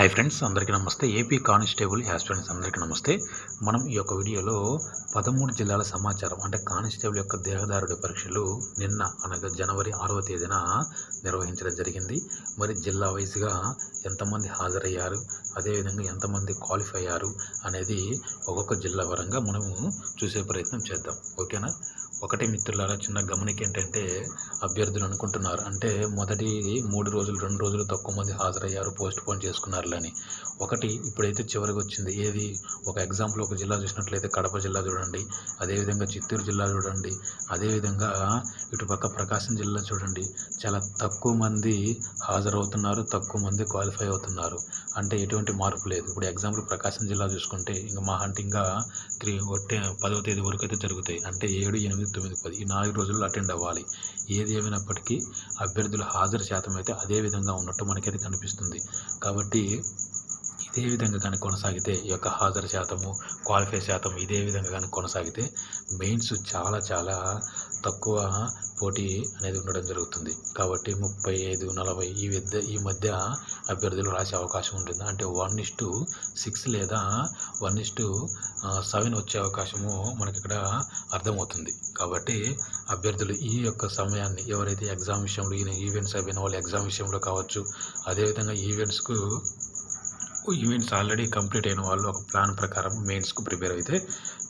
Hi friends అందరికీ నమస్తే. AP constable aspirants అందరికీ నమస్తే. మనం ఈ యొక్క వీడియోలో పదమూడు జిల్లాల సమాచారం అంటే కానిస్టేబుల్ యొక్క దేహదారుడి పరీక్షలు నిన్న అనగా జనవరి ఆరవ తేదీన నిర్వహించడం జరిగింది. మరి జిల్లా వైజ్గా ఎంతమంది హాజరయ్యారు అదేవిధంగా ఎంతమంది క్వాలిఫై అయ్యారు అనేది ఒక్కొక్క జిల్లా పరంగా మనము చూసే ప్రయత్నం చేద్దాం. ఓకేనా ఒకటి మిత్రులారా చిన్న గమనిక ఏంటంటే అభ్యర్థులు అనుకుంటున్నారు. అంటే మొదటి మూడు రోజులు రెండు రోజులు తక్కువ మంది హాజరయ్యారు పోస్ట్ పోన్ చేసుకున్నారులని. ఒకటి ఇప్పుడైతే చివరికి వచ్చింది. ఏది? ఒక ఎగ్జాంపుల్ ఒక జిల్లా చూసినట్లయితే కడప జిల్లా చూడండి అదేవిధంగా చిత్తూరు జిల్లా చూడండి అదేవిధంగా ఇటుపక్క ప్రకాశం జిల్లా చూడండి. చాలా తక్కువ మంది హాజరవుతున్నారు తక్కువ మంది క్వాలిఫై అవుతున్నారు. అంటే ఎటువంటి మార్పు లేదు. ఇప్పుడు ఎగ్జాంపుల్ ప్రకాశం జిల్లా చూసుకుంటే ఇంకా మా అంటే ఇంకా త్రీ ఒకటే పదవ తేదీ వరకు అయితే జరుగుతాయి. అంటే ఏడు ఎనిమిది తొమ్మిది పది ఈ నాలుగు రోజుల్లో అటెండ్ అవ్వాలి. ఏది ఏమైనప్పటికీ అభ్యర్థుల హాజరు శాతం అయితే అదే విధంగా ఉన్నట్టు మనకైతే కనిపిస్తుంది. కాబట్టి ఇదే విధంగా కానీ కొనసాగితే ఈ యొక్క హాజరు శాతము క్వాలిఫై శాతం ఇదే విధంగా కానీ కొనసాగితే మెయిన్స్ చాలా చాలా తక్కువ పోటీ అనేది ఉండడం జరుగుతుంది. కాబట్టి ముప్పై ఐదు నలభై ఈ విద్య ఈ మధ్య అభ్యర్థులు రాసే అవకాశం ఉంటుంది. అంటే వన్ ఇస్ టు సిక్స్ లేదా వన్ ఇస్ టు సెవెన్ వచ్చే అవకాశము మనకి ఇక్కడ అర్థమవుతుంది. కాబట్టి అభ్యర్థులు ఈ యొక్క సమయాన్ని ఎవరైతే ఎగ్జామ్ విషయంలో ఈవెంట్స్ అయిపోయిన వాళ్ళు ఎగ్జామ్ విషయంలో కావచ్చు అదేవిధంగా ఈవెంట్స్కు ఈవెంట్స్ ఆల్రెడీ కంప్లీట్ అయిన వాళ్ళు ఒక ప్లాన్ ప్రకారం మెయిన్స్కు ప్రిపేర్ అయితే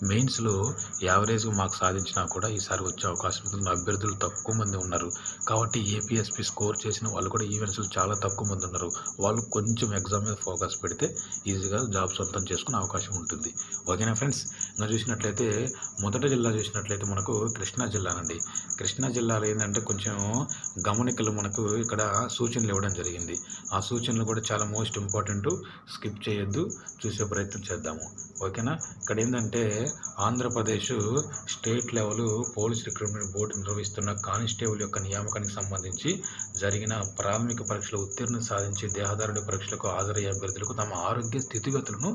మెయిన్స్లో యావరేజ్ మార్క్స్ సాధించినా కూడా ఈసారి వచ్చే అవకాశం అభ్యర్థులు తక్కువ మంది ఉన్నారు. కాబట్టి ఏపీఎస్పీ స్కోర్ చేసిన వాళ్ళు కూడా ఈవెంట్స్లో చాలా తక్కువ మంది ఉన్నారు. వాళ్ళు కొంచెం ఎగ్జామ్ మీద ఫోకస్ పెడితే ఈజీగా జాబ్ సొంతం చేసుకునే అవకాశం ఉంటుంది. ఓకేనా ఫ్రెండ్స్ ఇంకా చూసినట్లయితే మొదటి జిల్లా చూసినట్లయితే మనకు కృష్ణా జిల్లానండి కృష్ణా జిల్లాలో ఏంటంటే కొంచెం గమనికలు మనకు ఇక్కడ సూచనలు ఇవ్వడం జరిగింది. ఆ సూచనలు కూడా చాలా మోస్ట్ ఇంపార్టెంట్ స్కిప్ చేయొద్దు. చూసే ప్రయత్నం చేద్దాము. ఓకేనా ఇక్కడ ఏంటంటే Andhra Pradesh state level police recruitment board నిర్వహిస్తున్న కానిస్టేబుల్ యొక్క నియామకానికి సంబంధించి జరిగిన ప్రాథమిక పరీక్షలో ఉత్తీర్ణత సాధించి దేహదారుడి పరీక్షలకు హాజరయ్యే అభ్యర్థులకు తమ ఆరోగ్య స్థితిగతులను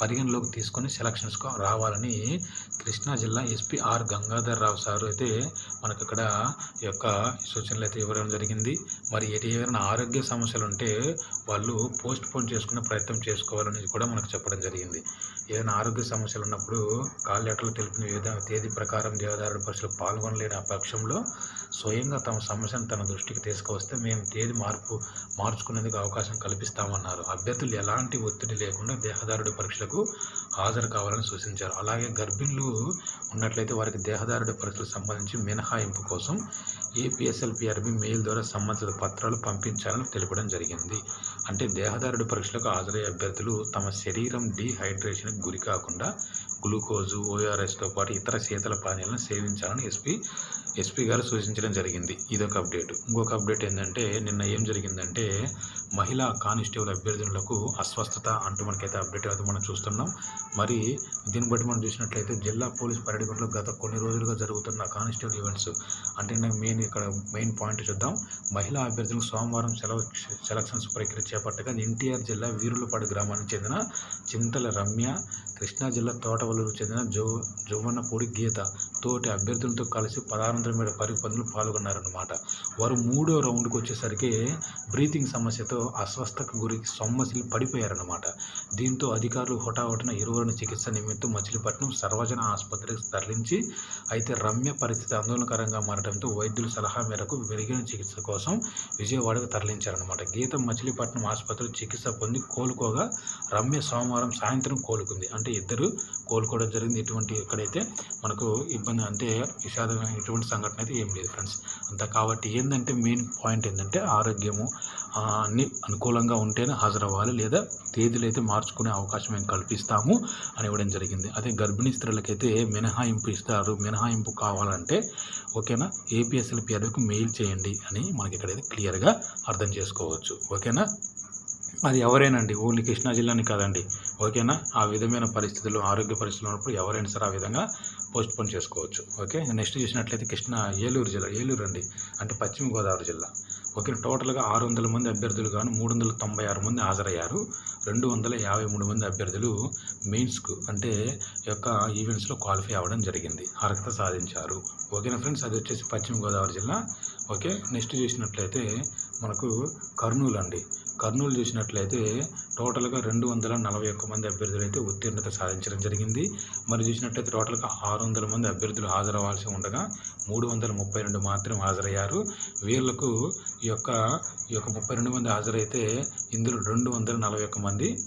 పరిగణలోకి తీసుకొని సెలక్షన్స్కు రావాలని కృష్ణా జిల్లా SP R Gangadhar Rao sir అయితే మనకు ఇక్కడ యొక్క సూచనలు అయితే ఇవ్వడం జరిగింది. మరి ఎటు ఏమైనా ఆరోగ్య సమస్యలు ఉంటే వాళ్ళు పోస్ట్ పోన్ చేసుకునే ప్రయత్నం చేసుకోవాలని కూడా మనకు చెప్పడం జరిగింది. ఏదైనా ఆరోగ్య సమస్యలు ఉన్నప్పుడు కాల్ లెటర్లు తెలిపిన వివిధ తేదీ ప్రకారం దేవదారుడు పరీక్షలు పాల్గొనలేని పక్షంలో స్వయంగా తమ సమస్యను తన దృష్టికి తీసుకువస్తే మేము తేదీ మార్పు మార్చుకునేందుకు అవకాశం కల్పిస్తామన్నారు. అభ్యర్థులు ఎలాంటి ఒత్తిడి లేకుండా దేహదారుడి పరీక్షలకు హాజరు కావాలని సూచించారు. అలాగే గర్భిణులు ఉన్నట్లయితే వారికి దేహదారుడి పరీక్షలకు సంబంధించి మినహాయింపు కోసం ఏపీఎస్ఎల్పిఆర్బి మెయిల్ ద్వారా సంబంధిత పత్రాలు పంపించాలని తెలపడం జరిగింది. అంటే దేహదారుడి పరీక్షలకు హాజరయ్యే అభ్యర్థులు తమ శరీరం డీహైడ్రేషన్కి గురి కాకుండా గ్లూకోజు ఓఆర్ఎస్తో పాటు ఇతర శీతల పానీయాలను సేవించాలని ఎస్పీ ఎస్పీ గారు సూచించడం జరిగింది. ఇదొక అప్డేట్. ఇంకొక అప్డేట్ ఏంటంటే నిన్న ఏం జరిగిందంటే మహిళా కానిస్టేబుల్ అభ్యర్థులకు అస్వస్థత అంటూ మనకైతే అప్డేట్ అయితే మనం చూస్తున్నాం. మరి దీన్ని బట్టి మనం చూసినట్లయితే జిల్లా పోలీస్ పర్యటనలో గత కొన్ని రోజులుగా జరుగుతున్న కానిస్టేబుల్ ఈవెంట్స్ అంటే నాకు మెయిన్ ఇక్కడ మెయిన్ పాయింట్ చూద్దాం. మహిళా అభ్యర్థులకు సోమవారం సెలవు సెలక్షన్స్ ప్రక్రియ చేపట్టగా ఎన్టీఆర్ జిల్లా వీరులపాడు గ్రామానికి చెందిన చింతల రమ్య కృష్ణా జిల్లా తోటవల్లూరుకు చెందిన జో జువ్వన్నపూడి గీత తోటి అభ్యర్థులతో కలిసి పదహారు వందల మీద పరుగు పందులు పాల్గొన్నారన్నమాట. వారు మూడో రౌండ్కి వచ్చేసరికి బ్రీతింగ్ సమస్యతో అస్వస్థకు గురి సొమ్మసిలి పడిపోయారన్నమాట. దీంతో అధికారులు హుటాహుటిన ఇరువురిని చికిత్స నిమిత్తం మచిలీపట్నం సర్వజన ఆసుపత్రికి తరలించి అయితే రమ్య పరిస్థితి ఆందోళనకరంగా మారడంతో వైద్యుల సలహా మేరకు మెరుగైన చికిత్స కోసం విజయవాడకు తరలించారన్నమాట. గీతం మచిలీపట్నం ఆసుపత్రిలో చికిత్స పొంది కోలుకోగా రమ్య సోమవారం సాయంత్రం కోలుకుంది. అంటే ఇద్దరు కోలుకోవడం జరిగింది. ఎటువంటి ఎక్కడైతే మనకు ఇబ్బంది అంటే విషాదమైన ఎటువంటి సంఘటన అయితే ఏం లేదు ఫ్రెండ్స్. అంత కాబట్టి ఏంటంటే మెయిన్ పాయింట్ ఏంటంటే ఆరోగ్యము. అన్ని అనుకూలంగా ఉంటేనే హాజరవ్వాలి లేదా తేదీలు అయితే మార్చుకునే అవకాశం మేము కల్పిస్తాము అని ఇవ్వడం జరిగింది. అదే గర్భిణీ స్త్రీలకైతే మినహాయింపు ఇస్తారు. మినహాయింపు కావాలంటే ఓకేనా? ఏపీఎస్ఎల్ పిఆర్కి మెయిల్ చేయండి అని మనకి ఇక్కడైతే క్లియర్గా అర్థం చేసుకోవచ్చు. ఓకేనా? అది ఎవరైనండి? ఓన్లీ కృష్ణా జిల్లాని కాదండి. ఓకేనా? ఆ విధమైన పరిస్థితులు ఆరోగ్య పరిస్థితులు ఉన్నప్పుడు ఎవరైనా సరే ఆ విధంగా పోస్ట్ పోన్ చేసుకోవచ్చు. ఓకే? నెక్స్ట్ చూసినట్లయితే కృష్ణా ఏలూరు జిల్లా ఏలూరు అండి. అంటే పశ్చిమ గోదావరి జిల్లా. ఓకే? టోటల్గా ఆరు వందల మంది అభ్యర్థులు గాను మూడు వందల తొంభై ఆరు మంది హాజరయ్యారు. రెండు వందల యాభై మూడు మంది అభ్యర్థులు మెయిన్స్కు అంటే యొక్క ఈవెంట్స్లో క్వాలిఫై అవ్వడం జరిగింది. అర్హత సాధించారు. ఓకేనా ఫ్రెండ్స్? అది వచ్చేసి పశ్చిమ గోదావరి జిల్లా. ఓకే? నెక్స్ట్ చూసినట్లయితే మనకు కర్నూలు అండి. కర్నూలు చూసినట్లయితే టోటల్గా రెండు వందల నలభై ఒక్క మంది అభ్యర్థులు అయితే ఉత్తీర్ణత సాధించడం జరిగింది. మరి చూసినట్లయితే టోటల్గా ఆరు వందల మంది అభ్యర్థులు హాజరవ్వాల్సి ఉండగా మూడు వందల ముప్పై రెండు మాత్రం హాజరయ్యారు. వీళ్ళకు ఈ యొక్క ఈ యొక్క ముప్పై రెండు మంది హాజరైతే ఇందులో రెండు వందల నలభై ఒక్క మంది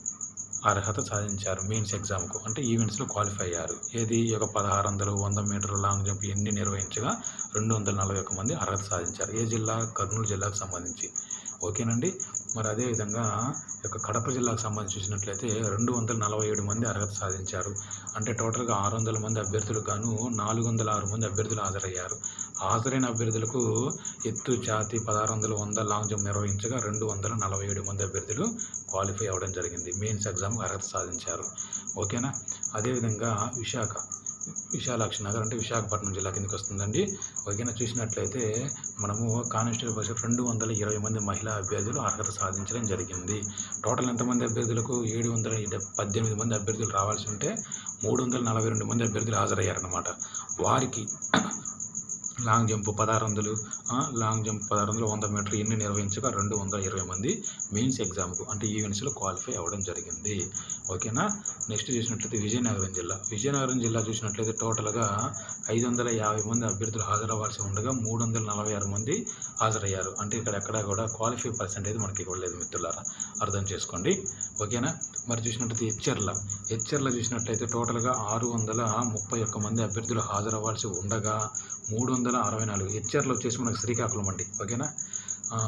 అర్హత సాధించారు మెయిన్స్ ఎగ్జామ్కు. అంటే ఈవెంట్స్లో క్వాలిఫై అయ్యారు. ఏది? ఈ యొక్క పదహారు వందలు వంద మీటర్లు లాంగ్ జంప్ ఇవన్నీ నిర్వహించగా రెండు వందల నలభై ఒక్క మంది అర్హత సాధించారు. ఏ జిల్లా? కర్నూలు జిల్లాకు సంబంధించి. ఓకేనండి? మరి అదేవిధంగా యొక్క కడప జిల్లాకు సంబంధించి చూసినట్లయితే రెండు వందల నలభై ఏడు మంది అర్హత సాధించారు. అంటే టోటల్గా ఆరు వందల మంది అభ్యర్థులు గాను నాలుగు వందల ఆరు మంది అభ్యర్థులు హాజరయ్యారు. హాజరైన అభ్యర్థులకు ఎత్తు జాతి పదహారు వందల వంద లాంగ్ జంప్ నిర్వహించగా రెండు వందల నలభై ఏడు మంది అభ్యర్థులు క్వాలిఫై అవ్వడం జరిగింది. మెయిన్స్ ఎగ్జామ్ అర్హత సాధించారు. ఓకేనా? అదేవిధంగా విశాఖ విశాలాక్షి నగర్ అంటే విశాఖపట్నం జిల్లా కిందకి వస్తుందండి. ఓకేనా చూసినట్లయితే మనము కానిస్టేబుల్ బస్సు రెండు వందల ఇరవై మంది మహిళా అభ్యర్థులు అర్హత సాధించడం జరిగింది. టోటల్ ఎంతమంది అభ్యర్థులకు ఏడు వందల పద్దెనిమిది మంది అభ్యర్థులు రావాల్సి ఉంటే మూడు వందల నలభై రెండు మంది అభ్యర్థులు హాజరయ్యారన్నమాట. వారికి లాంగ్ జంప్ పదహారు వందలు లాంగ్ జంప్ పదహారు వందలు వంద మీటర్ ఎన్ని నిర్వహించగా రెండు వందల ఇరవై మంది మెయిన్స్ ఎగ్జామ్కు అంటే ఈవెంట్స్లో క్వాలిఫై అవ్వడం జరిగింది. ఓకేనా? నెక్స్ట్ చూసినట్లయితే విజయనగరం జిల్లా. విజయనగరం జిల్లా చూసినట్లయితే టోటల్గా ఐదు వందల యాభై మంది అభ్యర్థులు హాజరవ్వాల్సి ఉండగా మూడు వందల నలభై ఆరు మంది హాజరయ్యారు. అంటే ఇక్కడ ఎక్కడ కూడా క్వాలిఫై పర్సెంటేజ్ మనకి ఇవ్వలేదు మిత్రులారా. అర్థం చేసుకోండి. ఓకేనా? మరి చూసినట్లయితే హెచ్చర్ల హెచ్చర్ల చూసినట్లయితే టోటల్గా ఆరు వందల ముప్పై ఒక్క మంది అభ్యర్థులు హాజరవ్వాల్సి ఉండగా మూడు వందల అరవై నాలుగు. హెచ్చర్లు వచ్చేసి మనకు శ్రీకాకుళం అండి. ఓకేనా?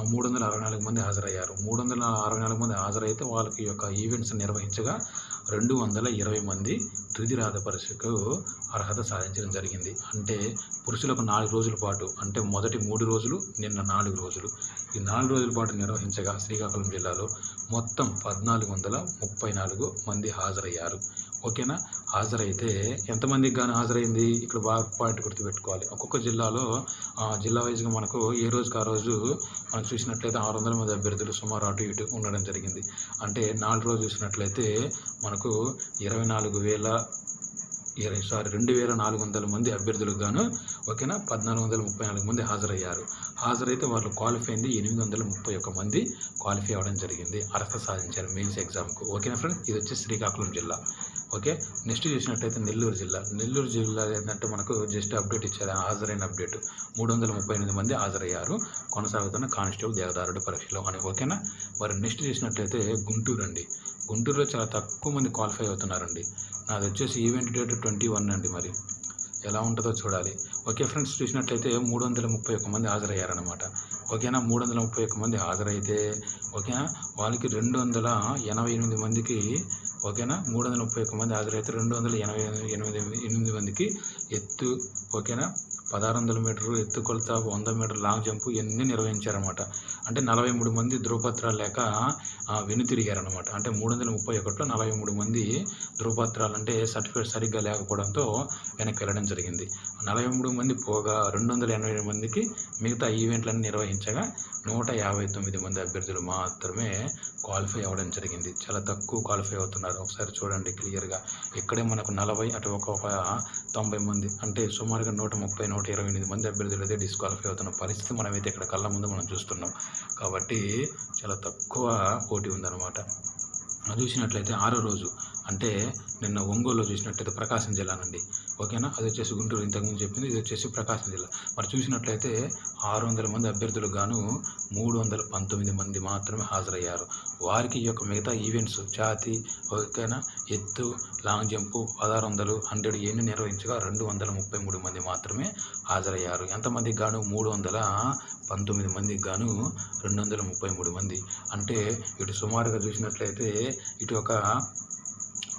మూడు వందల అరవై నాలుగు మంది హాజరయ్యారు. మూడు వందల అరవై నాలుగు మంది హాజరైతే వాళ్ళకి యొక్క ఈవెంట్స్ నిర్వహించగా రెండు వందల ఇరవై మంది తుది రాత పరీక్షకు అర్హత సాధించడం జరిగింది. అంటే పురుషులకు నాలుగు రోజుల పాటు అంటే మొదటి మూడు రోజులు నిన్న నాలుగు రోజులు. ఈ నాలుగు రోజుల పాటు నిర్వహించగా శ్రీకాకుళం జిల్లాలో మొత్తం పద్నాలుగు వందల ముప్పై నాలుగు మంది హాజరయ్యారు. ఓకేనా? హాజరైతే ఎంతమందికి గాను హాజరైంది? ఇక్కడ బాగా పాయింట్ గుర్తుపెట్టుకోవాలి. ఒక్కొక్క జిల్లాలో ఆ, జిల్లా వైజ్గా మనకు ఏ రోజుకి ఆ రోజు మనం చూసినట్లయితే ఆరు వందల మంది అభ్యర్థులు సుమారు అటు ఇటు ఉండడం జరిగింది. అంటే నాలుగు రోజులు చూసినట్లయితే మనకు ఇరవై నాలుగు వేల ఇరవై సారీ రెండు వేల నాలుగు వందల మంది అభ్యర్థులకు గాను ఓకేనా? పద్నాలుగు వందల ముప్పై నాలుగు మంది హాజరయ్యారు. హాజరైతే వాళ్ళు క్వాలిఫై అయింది ఎనిమిది వందల ముప్పై ఒక్క మంది క్వాలిఫై అవ్వడం జరిగింది. అర్హత సాధించారు మెయిన్స్ ఎగ్జామ్కు. ఓకేనా ఫ్రెండ్స్? ఇది వచ్చి శ్రీకాకుళం జిల్లా. ఓకే? నెక్స్ట్ చూసినట్టయితే నెల్లూరు జిల్లా. నెల్లూరు జిల్లా ఏంటంటే మనకు జస్ట్ అప్డేట్ ఇచ్చారు. హాజరైన అప్డేట్. మూడు వందల ముప్పై ఎనిమిది మంది హాజరయ్యారు. కొనసాగుతున్న కానిస్టేబుల్ దేవదారుడి పరీక్షలో అని. ఓకేనా? మరి నెక్స్ట్ చూసినట్లయితే గుంటూరు అండి. గుంటూరులో చాలా తక్కువ మంది క్వాలిఫై అవుతున్నారండి. నాది వచ్చేసి ఈవెంట్ డేట్ ట్వంటీ వన్ అండి మరి. ఎలా ఉంటుందో చూడాలి. ఓకే ఫ్రెండ్స్ చూసినట్లయితే మూడు వందల ముప్పై ఒక్క మంది హాజరయ్యారనమాట ఓకేనా? మూడు వందల ముప్పై ఒక్క మంది హాజరైతే ఓకేనా? వాళ్ళకి రెండు వందల ఎనభై ఎనిమిది మందికి ఓకేనా? మూడు వందల ముప్పై ఒక్క మంది హాజరైతే రెండు వందల ఎనభై ఎనిమిది ఎనిమిది మందికి ఎత్తు ఓకేనా? పదహారు వందల మీటర్లు ఎత్తుకొలత వంద మీటర్ లాంగ్ జంప్ ఇవన్నీ నిర్వహించారనమాట అంటే నలభై మూడు మంది ధృవపత్రాలు లేక వెనుతిరిగారనమాట అంటే మూడు వందల ముప్పై ఒకటిలో నలభై మూడు మంది ధృవపత్రాలు అంటే సర్టిఫికేట్ సరిగ్గా లేకపోవడంతో వెనక్కి వెళ్ళడం జరిగింది. నలభై మూడు మంది పోగా రెండు వందల ఎనభై మందికి మిగతా ఈవెంట్లన్నీ నిర్వహించగా నూట యాభై తొమ్మిది మంది అభ్యర్థులు మాత్రమే క్వాలిఫై అవ్వడం జరిగింది. చాలా తక్కువ క్వాలిఫై అవుతున్నారు. ఒకసారి చూడండి క్లియర్గా. ఇక్కడే మనకు నలభై అటు ఒక తొంభై మంది అంటే సుమారుగా నూట ముప్పై నూట ఇరవై ఎనిమిది మంది అభ్యర్థులు అయితే డిస్క్వాలిఫై అవుతున్న పరిస్థితి మనమైతే ఇక్కడ కళ్ళ ముందు మనం చూస్తున్నాం. కాబట్టి చాలా తక్కువ పోటీ ఉందన్నమాట. అది చూసినట్లయితే ఆరో రోజు అంటే నిన్న ఒంగోలులో చూసినట్టయితే ప్రకాశం జిల్లానండి. ఓకేనా? అది వచ్చేసి గుంటూరు ఇంతకుముందు చెప్పింది ఇది వచ్చేసి ప్రకాశం జిల్లా. మరి చూసినట్లయితే ఆరు వందల మంది అభ్యర్థులకు గాను మూడు వందల పంతొమ్మిది మంది మాత్రమే హాజరయ్యారు. వారికి ఈ యొక్క మిగతా ఈవెంట్స్ ఛాతి ఓకేనా? ఎత్తు లాంగ్ జంపు పదహారు వందలు హండ్రెడ్ ఎన్ని నిర్వహించగా రెండు వందల ముప్పై మూడు మంది మాత్రమే హాజరయ్యారు. ఎంతమందికి గాను? మూడు వందల పంతొమ్మిది మందికి గాను రెండు వందల ముప్పై మూడు మంది. అంటే ఇటు సుమారుగా చూసినట్లయితే ఇటు ఒక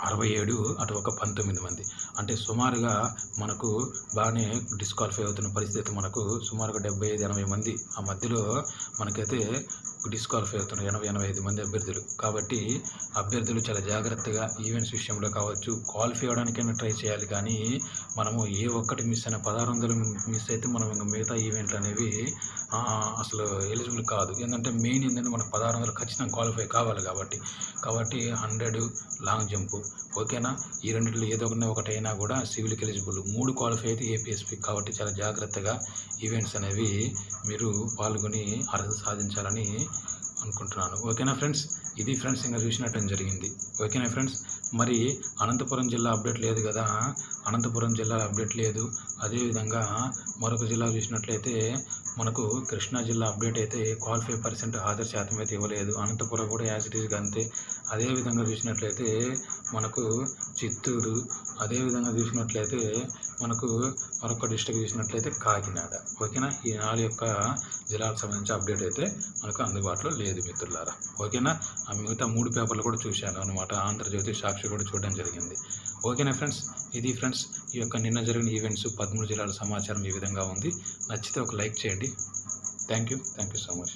అరవై ఏడు అటు ఒక పంతొమ్మిది మంది. అంటే సుమారుగా మనకు బాగానే డిస్క్వాలిఫై అవుతున్న పరిస్థితి మనకు సుమారుగా డెబ్బై ఐదు ఎనభై మంది. ఆ మధ్యలో మనకైతే డిస్క్వాలిఫై అవుతున్నారు ఎనభై ఎనభై ఐదు మంది అభ్యర్థులు. కాబట్టి అభ్యర్థులు చాలా జాగ్రత్తగా ఈవెంట్స్ విషయంలో కావచ్చు క్వాలిఫై అవ్వడానికైనా ట్రై చేయాలి. కానీ మనము ఏ ఒక్కటి మిస్ అయిన పదహారు వందలు మిస్ అయితే మనం ఇంకా మిగతా ఈవెంట్లు అనేవి అసలు ఎలిజిబుల్ కాదు. ఏంటంటే మెయిన్ ఏంటంటే మనకు పదహారు వందలు ఖచ్చితంగా క్వాలిఫై కావాలి కాబట్టి. కాబట్టి హండ్రెడ్ లాంగ్ జంపు ఓకేనా? ఈ రెండింటిలో ఏదో ఒకటి ఒకటైనా కూడా సివిల్కి ఎలిజిబుల్. మూడు క్వాలిఫై అయితే ఏపీఎస్పీ కాబట్టి చాలా జాగ్రత్తగా ఈవెంట్స్ అనేవి మీరు పాల్గొని అర్హత సాధించాలని అనుకుంటున్నాను. ఓకేనా ఫ్రెండ్స్? ఇది ఫ్రెండ్స్ ఇంకా చూసినట్టు జరిగింది. ఓకేనా ఫ్రెండ్స్? మరి అనంతపురం జిల్లా అప్డేట్ లేదు కదా? అనంతపురం జిల్లా అప్డేట్ లేదు. అదేవిధంగా మరొక జిల్లా చూసినట్లయితే మనకు కృష్ణా జిల్లా అప్డేట్ అయితే క్వాలిఫై పర్సెంట్ హాజరు శాతం అయితే ఇవ్వలేదు. అనంతపురం కూడా యాజ్ ఇట్ ఈస్గా అంతే. అదేవిధంగా చూసినట్లయితే మనకు చిత్తూరు అదేవిధంగా చూసినట్లయితే మనకు మరొక డిస్టిక్ చూసినట్లయితే కాకినాడ. ఓకేనా? ఈ నాలుగు యొక్క జిల్లాలకు సంబంధించి అప్డేట్ అయితే మనకు అందుబాటులో లేదు మిత్రులారా. ఓకేనా? ఆ మిగతా మూడు పేపర్లు కూడా చూశాను అనమాట ఆంధ్రజ్యోతి సాక్షి కూడా చూడడం జరిగింది. ఓకేనా ఫ్రెండ్స్ ఇది ఫ్రెండ్స్ ఈ యొక్క నిన్న జరిగిన ఈవెంట్స్ పదమూడు జిల్లాల సమాచారం ఈ విధంగా ఉంది. నచ్చితే ఒక లైక్ చేయండి. Thank you thank you so much